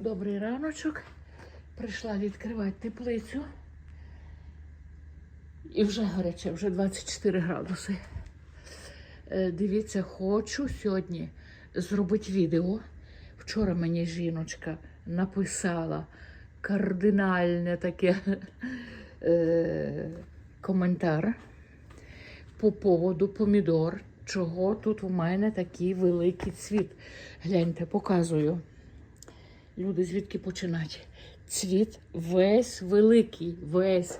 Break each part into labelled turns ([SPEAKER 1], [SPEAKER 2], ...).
[SPEAKER 1] Добрий раночок. Прийшла відкривати теплицю. І вже гаряче, вже 24 градуси. Е, Дивіться, хочу сьогодні зробити відео. Вчора мені жіночка написала кардинальне таке е, коментар по поводу помідор. Чого тут у мене такий великий цвіт? Гляньте, показую. Люди, звідки починати? Цвіт весь великий, весь,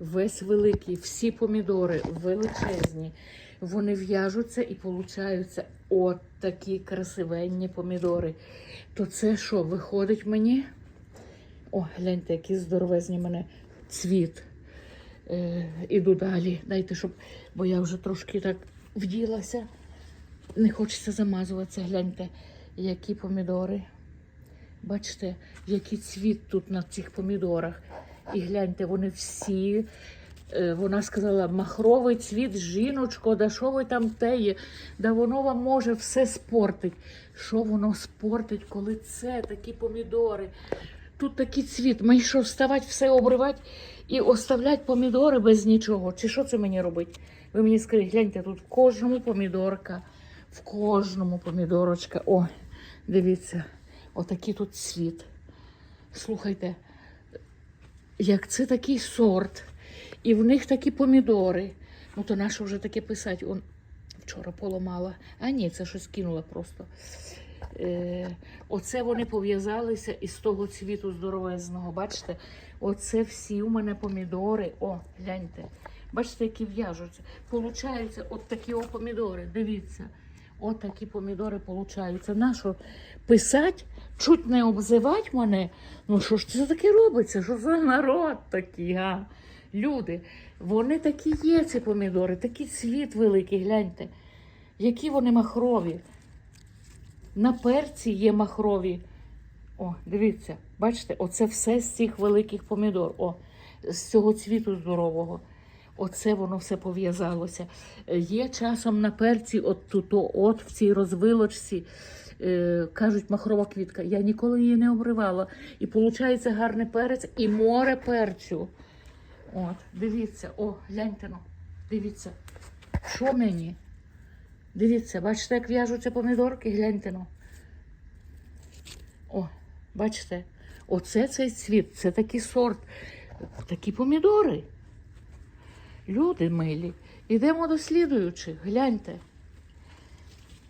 [SPEAKER 1] весь великий. Всі помідори величезні. Вони в'яжуться і получаються от такі красивенні помідори. То це що, виходить мені? О, гляньте, які здоровезні мене цвіт. Е, іду далі. Дайте, щоб, бо я вже трошки так вділася. Не хочеться замазуватися. Гляньте, які помідори. Бачите, який цвіт тут на цих помідорах. І гляньте, вони всі. е, Вона сказала, махровий цвіт, жіночко, да що ви там теє? Да воно вам може все спортить. Що воно спортить, коли це такі помідори? Тут такий цвіт. Мені що, вставати, все обривати і оставляти помідори без нічого? Чи що це мені робить? Ви мені скажіть, гляньте, тут в кожному помідорка, в кожному помідорочка. О, дивіться. Отакий тут цвіт. Слухайте, як це такий сорт, і в них такі помідори. Ну, то нащо вже таке писати? Он вчора поламала. А ні, це щось кинула просто. Е, оце вони пов'язалися із того цвіту здоровезного. Бачите? Оце всі у мене помідори. О, гляньте. Бачите, які в'яжуться. Получаються от такі о помідори. Дивіться. От такі помідори получаються. Нащо писати, чуть не обзивати мене. Ну що ж це таке робиться? Що за народ такий, а? Люди, вони такі є, ці помідори, такий цвіт великий, гляньте. Які вони махрові. На перці є махрові. О, дивіться, бачите, оце все з цих великих помідор. О, з цього цвіту здорового. Оце воно все пов'язалося. Є часом на перці, от тут, от в цій розвилочці, е, кажуть, махрова квітка. Я ніколи її не обривала. І виходить гарний перець і море перцю. От, дивіться, о, гляньте ну, дивіться. Що мені? Дивіться, бачите, як в'яжуться помідорки, гляньте ну. О, бачите, оце цей цвіт, це такий сорт, такі помідори. Люди милі. Ідемо до слідуючих, гляньте.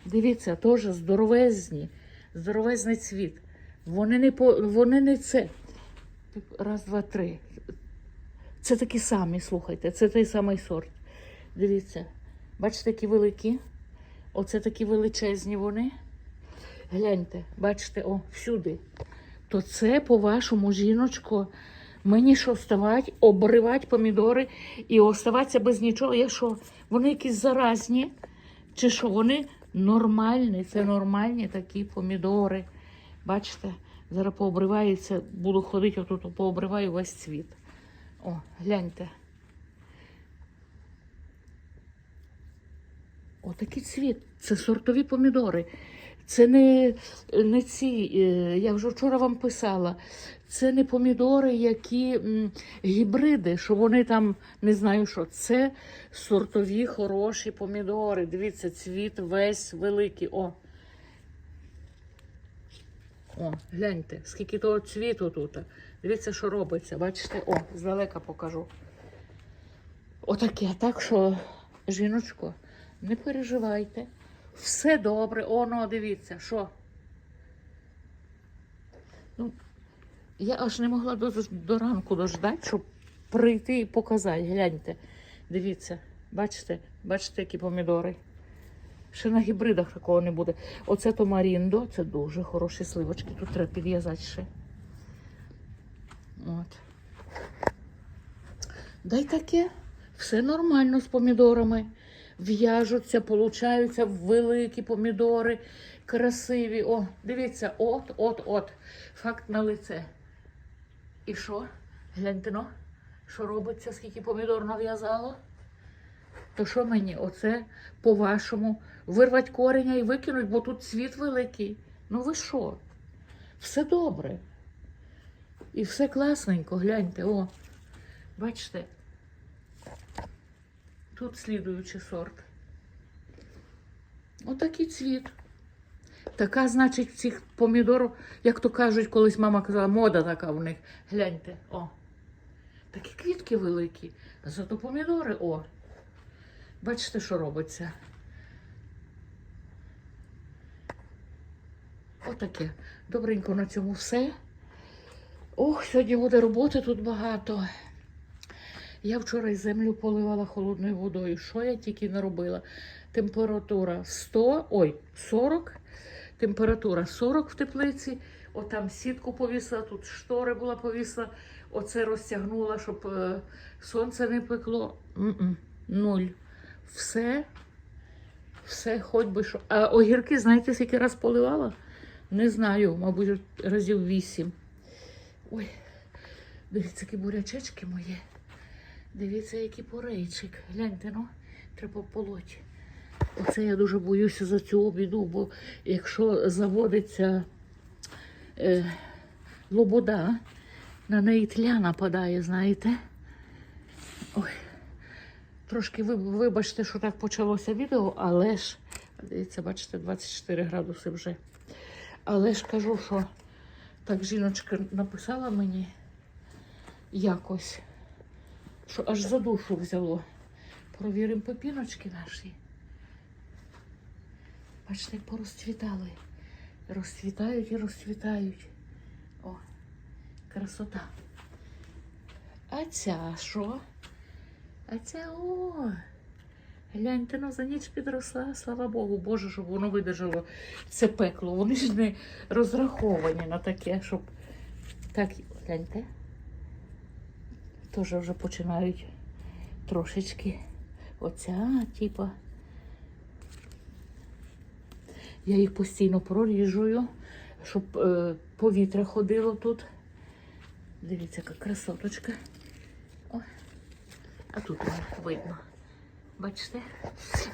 [SPEAKER 1] Дивіться, теж здоровезні, здоровезний цвіт. Вони не по, вони не це. Раз, два, три. Це такі самі, слухайте, це той самий сорт. Дивіться, бачите, які великі? Оце такі величезні вони. Гляньте, бачите, о, всюди. То це, по-вашому, жіночко, мені що вставати, обривати помідори і оставатися без нічого. Я що, вони якісь заразні? Чи що, вони нормальні, це нормальні такі помідори. Бачите, зараз пообриваються, буду ходити отут, пообриваю весь цвіт. О, гляньте. Отакий цвіт. Це сортові помідори. Це не, не ці, е, я вже вчора вам писала, це не помідори, які м, гібриди, що вони там не знаю що. Це сортові хороші помідори. Дивіться, цвіт весь великий. О. О, гляньте, скільки того цвіту тут. Дивіться, що робиться. Бачите, о, здалека покажу. Отаке. Так що, жіночко, не переживайте. Все добре. О, ну, дивіться, що. Ну, я аж не могла до, до ранку дождати, щоб прийти і показати. Гляньте. Дивіться, бачите, бачите, які помідори. Ще на гібридах такого не буде. Оце то Маріндо, це дуже хороші сливочки. Тут треба підв'язати ще. От. Дай таке. Все нормально з помідорами. В'яжуться, получаються великі помідори, красиві. О, дивіться, от, от, от. Факт на лице. І що? Гляньте ну, що робиться, скільки помідор нав'язало. То що мені? Оце по-вашому вирвати кореня і викинуть, бо тут цвіт великий. Ну ви що? Все добре. І все класненько, гляньте, о. Бачите? Тут слідуючий сорт. Отакий цвіт. Така, значить, цих помідорів, як то кажуть, колись мама казала, мода така в них. Гляньте, о. Такі квітки великі. Зато помідори, о. Бачите, що робиться. Отаке. Добренько на цьому все. Ох, сьогодні буде роботи тут багато. Я вчора землю поливала холодною водою. Що я тільки не робила? Температура 100, ой, 40, температура 40 в теплиці. Отам сітку повісила, тут штори була повісила. Оце розтягнула, щоб е, сонце не пекло. Нуль. Все, все, хоч би що. А огірки, знаєте, скільки раз поливала? Не знаю, мабуть, разів вісім. Ой, дивіться, які бурячечки мої. Дивіться, який порейчик. Гляньте, ну, треба полоть. Оце я дуже боюся за цю обіду, бо якщо заводиться е, лобода, на неї тля нападає, знаєте. Ой. Трошки ви, вибачте, що так почалося відео, але ж, дивіться, бачите, 24 градуси вже. Але ж кажу, що так жіночка написала мені якось, що аж за душу взяло. Провіримо пепіночки наші. Бачите, як порозцвітали. Розцвітають і розцвітають. О, красота. А ця що? А ця о. Гляньте, ну за ніч підросла, слава Богу, Боже, щоб воно видержало це пекло. Вони ж не розраховані на таке, щоб так, гляньте. Теж вже починають трошечки. Оця, типа. Я їх постійно проріжую, щоб е, повітря ходило тут. Дивіться, яка красоточка. О, а тут видно. Бачите?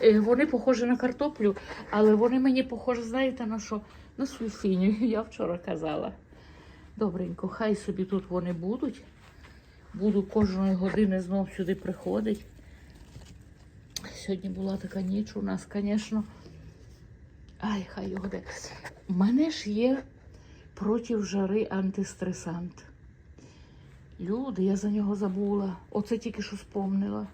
[SPEAKER 1] Е, Вони похожі на картоплю, але вони мені похожі, знаєте, на що? На сульфіню, я вчора казала. Добренько, хай собі тут вони будуть. Буду кожної години знов сюди приходити. Сьогодні була така ніч у нас, звісно. Ай, хай його де. У мене ж є проти жари антистресант. Люди, я за нього забула. Оце тільки що спомнила.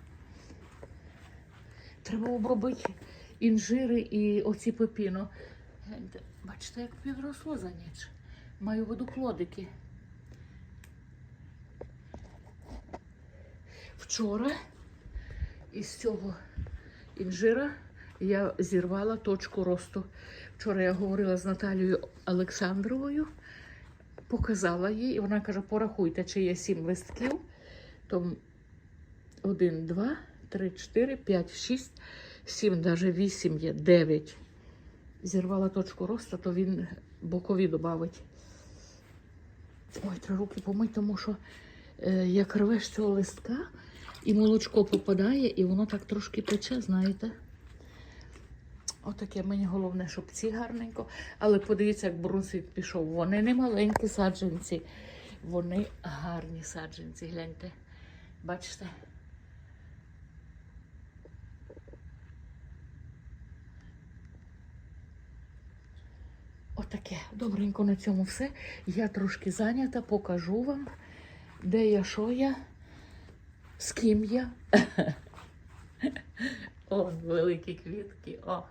[SPEAKER 1] Треба обробити інжири і оці пепіно. Бачите, як підросло за ніч. Маю виду плодики. Вчора із цього інжира я зірвала точку росту. Вчора я говорила з Наталією Олександровою, показала їй, і вона каже: порахуйте, чи є сім листків. То один, два, три, чотири, п'ять, шість, сім, навіть вісім є, дев'ять. Зірвала точку росту, то він бокові додавить. Ой, треба руки помити, тому що е, як рвеш цього листка, і молочко попадає, і воно так трошки пече, знаєте. Отаке мені головне, щоб ці гарненько. Але подивіться, як брунсвіт пішов. Вони не маленькі саджанці, вони гарні саджанці. Гляньте. Бачите? Отаке. Добренько на цьому все. Я трошки зайнята, покажу вам, де я, що я, з ким я. О, великі квітки. О.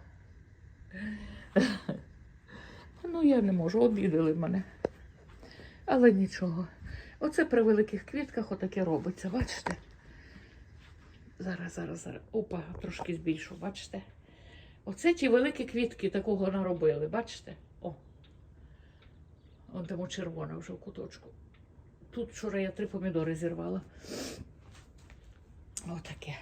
[SPEAKER 1] Ну, я не можу, обідали мене. Але нічого. Оце при великих квітках отаке робиться, бачите? Зараз, зараз, зараз. Опа, трошки збільшу, бачите? Оце ті великі квітки такого наробили, бачите? О. Он тому червона вже в куточку. Тут вчора я три помідори зірвала. Отаке.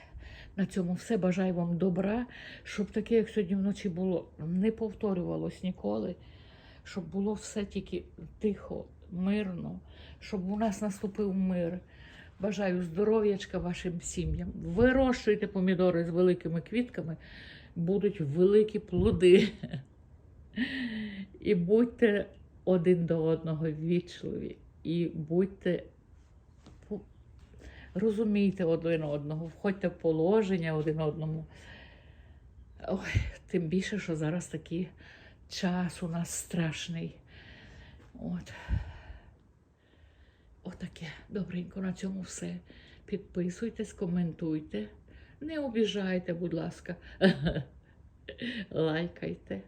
[SPEAKER 1] На цьому все. Бажаю вам добра, щоб таке, як сьогодні вночі було, не повторювалось ніколи. Щоб було все тільки тихо, мирно, щоб у нас наступив мир. Бажаю здоров'ячка вашим сім'ям. Вирощуйте помідори з великими квітками, будуть великі плоди. І будьте один до одного ввічливі і будьте розумійте один одного, входьте в положення один одному. Ой, тим більше, що зараз такий час у нас страшний. От. Отаке. Добренько, на цьому все. Підписуйтесь, коментуйте. Не обіжайте, будь ласка. Лайкайте.